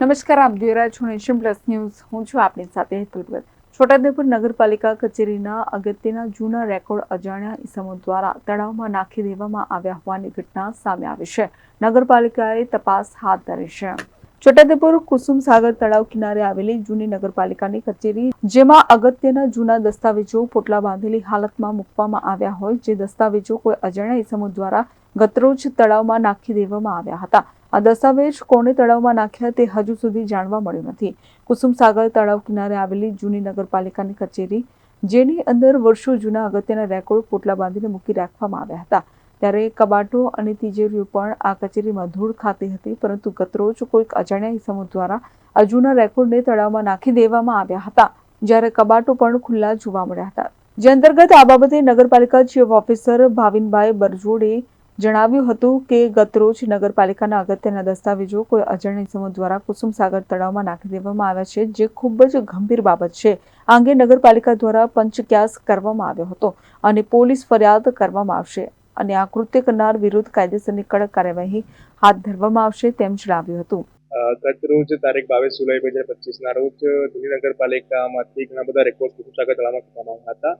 નમસ્કાર, આપ જોઈ રહ્યા છો નેશન પ્લસ ન્યૂઝ. હું છું આપની સાથે હેતુલ ભટ્ટ. છોટાઉદેપુર નગરપાલિકા કચેરીના અગત્યના જૂના રેકોર્ડ અજાણ્યા ઇસમો દ્વારા તળાવમાં નાખી દેવામાં આવ્યા હોવાની ઘટના સામે આવી છે. નગરપાલિકાએ તપાસ હાથ ધરી છે. છોટાઉદેપુર કુસુમ સાગર તળાવ કિનારે આવેલી જૂની નગરપાલિકાની કચેરી, જેમાં અગત્યના જૂના દસ્તાવેજો પોટલા બાંધેલી હાલતમાં મૂકવામાં આવ્યા હોય, જે દસ્તાવેજો કોઈ અજાણ્યા ઇસમો દ્વારા ગતરોજ તળાવમાં નાખી દેવામાં આવ્યા હતા. આ દસ્તાવેજ કોણે તળાવમાં નાખ્યા તે હજુ સુધી જાણવા મળ્યું નથી. કુસુમસાગર તળાવ કિનારે આવેલી જૂની નગરપાલિકાની કચેરી, જેની અંદર વર્ષો જૂના અગત્યના રેકોર્ડ પોટલા બાંધીને મૂકી રાખવામાં આવ્યા હતા. ત્યારે કબાટો અને તિજોરીઓ પણ આ કચેરીમાં ધૂળ ખાતી હતી, પરંતુ ગતરોજ કોઈક અજાણ્યા ઇસમો દ્વારા આ જૂના રેકોર્ડને તળાવમાં નાખી દેવામાં આવ્યા હતા, જ્યારે કબાટો પણ ખુલ્લા જોવા મળ્યા હતા. જે અંતર્ગત આ બાબતે નગરપાલિકા ચીફ ઓફિસર ભાવિનભાઈ બરજોડે જણાવ્યું હતું કે ગતરોજ નગરપાલિકાના અગત્યના દસ્તાવેજો કોઈ અજાણ્યા ઇસમો દ્વારા કુસુમ સાગર તળાવમાં નાખી દેવામાં આવ્યા છે જે ખૂબ જ ગંભીર બાબત છે. આ અંગે નગરપાલિકા દ્વારા પંચક્યાસ કરવામાં આવ્યો હતો અને પોલીસ ફરિયાદ કરવામાં આવશે અને આ કૃત્ય કરનાર વિરુદ્ધ કાયદેસરની કડક કાર્યવાહી હાથ ધરવામાં આવશે તેમ જણાવ્યું હતું. અ, ગત રોજ તારીખ બાવીસ જુલાઈ બે હજાર પચીસના રોજ જૂની નગરપાલિકામાંથી ઘણા બધા રેકોર્ડ કુસુમસાગર તળાવમાં કરવામાં આવ્યા હતા.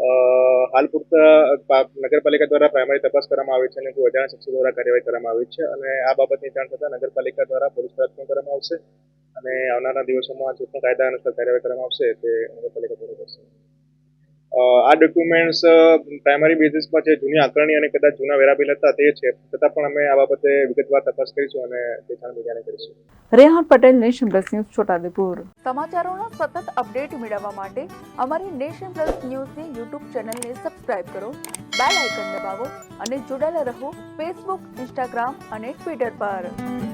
હાલ પૂરતા નગરપાલિકા દ્વારા પ્રાઇમરી તપાસ કરવામાં આવી છે અને કોઈ અજાણ્યા શખ્સો દ્વારા કાર્યવાહી કરવામાં આવી છે અને આ બાબતની જાણ થતાં નગરપાલિકા દ્વારા પોલીસ ફરિયાદ પણ કરવામાં આવશે અને આવનારા દિવસોમાં જે પણ કાયદા અનુસાર કાર્યવાહી કરવામાં આવશે તે નગરપાલિકા દ્વારા આ ડોક્યુમેન્ટ્સ પ્રાઇમરી બેઝિસ પર જે જૂની આકારણી અને કદાચ જૂના વેરાબિલ હતા તે છે. છતાં પણ અમે આ બાબતે વિગતવાર તપાસ કરીશું અને તે જાણ મીડિયાને કરીશું. Rehan Patel nation plus news Chhotaudepur. સમાચારોના સતત અપડેટ મેળવવા માટે અમારી નેશન પ્લસ ન્યૂઝની યુટ્યુબ ચેનલને સબસ્ક્રાઇબ કરો બેલ આઇકન દબાવો અને જોડાયેલા રહો ફેસબુક ઇન્સ્ટાગ્રામ અને ટ્વિટર પર.